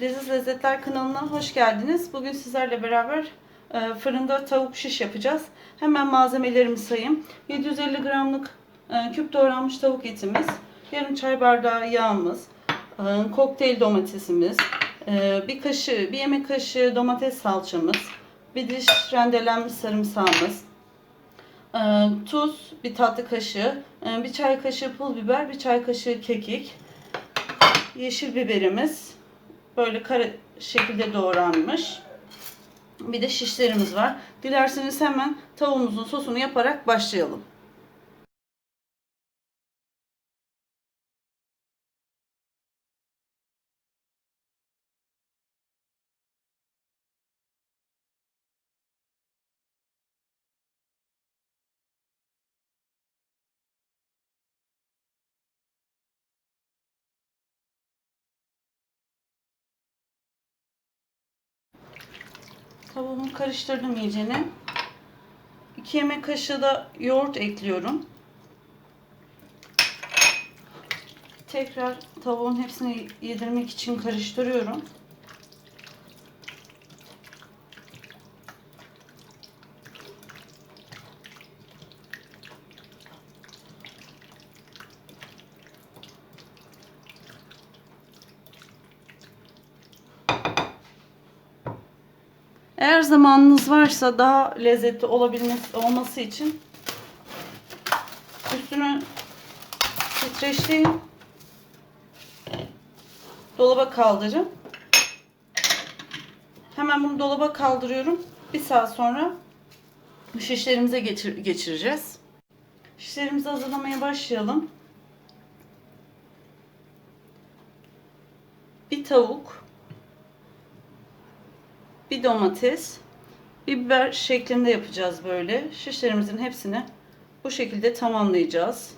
Leziz Lezzetler kanalına hoş geldiniz. Bugün sizlerle beraber e, fırında tavuk şiş yapacağız. Hemen malzemelerimi sayayım. 750 gramlık e, küp doğranmış tavuk etimiz, yarım çay bardağı yağımız, e, kokteyl domatesimiz, bir kaşığı, bir yemek kaşığı domates salçamız, bir diş rendelenmiş sarımsağımız, tuz, bir tatlı kaşığı, bir çay kaşığı pul biber, bir çay kaşığı kekik, yeşil biberimiz, böyle kare şekilde doğranmış. Bir de şişlerimiz var. Dilerseniz hemen tavuğumuzun sosunu yaparak başlayalım. Tavuğumu karıştırdım iyicene. 2 yemek kaşığı da yoğurt ekliyorum. Tekrar tavuğun hepsini yedirmek için karıştırıyorum. Eğer zamanınız varsa daha lezzetli olabilmesi olması için üstünü streçleyin. Dolaba kaldırın. Hemen bunu dolaba kaldırıyorum. Bir saat sonra şişlerimize geçir geçireceğiz. Şişlerimizi hazırlamaya başlayalım. Bir tavuk, bir domates, bir biber şeklinde yapacağız böyle. Şişlerimizin hepsini bu şekilde tamamlayacağız.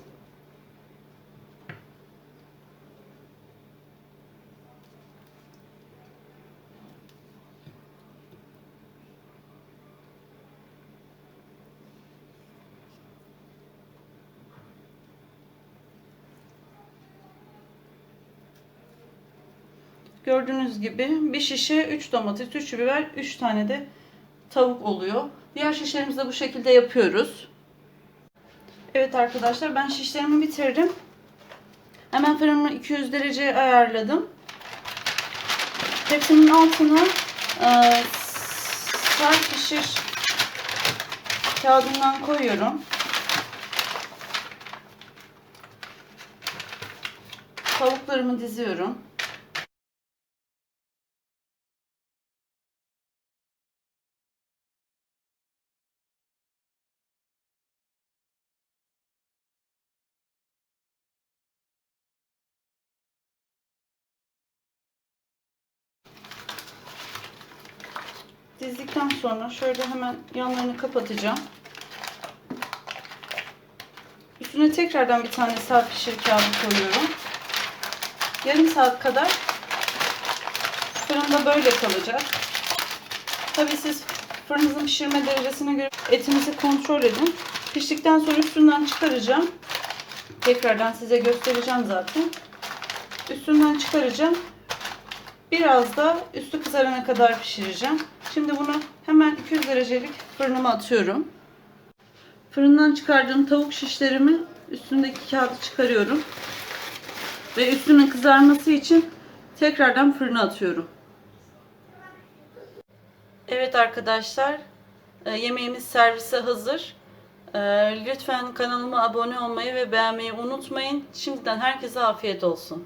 Gördüğünüz gibi bir şişe 3 domates, 3 biber, 3 tane de tavuk oluyor. Diğer şişlerimizi de bu şekilde yapıyoruz. Evet arkadaşlar ben şişlerimi bitirdim. Hemen fırınımı 200 dereceye ayarladım. Hepsinin altına e, sert pişir kağıdından koyuyorum. Tavuklarımı diziyorum. Dizdikten sonra şöyle hemen yanlarını kapatacağım. Üstüne tekrardan bir tane sert pişir kağıdı koyuyorum. Yarım saat kadar fırında böyle kalacak. Tabii siz fırınınızın pişirme derecesine göre etinizi kontrol edin. Piştikten sonra üstünden çıkaracağım. Tekrardan size göstereceğim zaten. Üstünden çıkaracağım. Biraz da üstü kızarana kadar pişireceğim. Şimdi bunu hemen 200 derecelik fırınıma atıyorum. Fırından çıkardığım tavuk şişlerimi üstündeki kağıdı çıkarıyorum. Ve üstünün kızarması için tekrardan fırına atıyorum. Evet arkadaşlar, e, yemeğimiz servise hazır. E, Lütfen kanalıma abone olmayı ve beğenmeyi unutmayın. Şimdiden herkese afiyet olsun.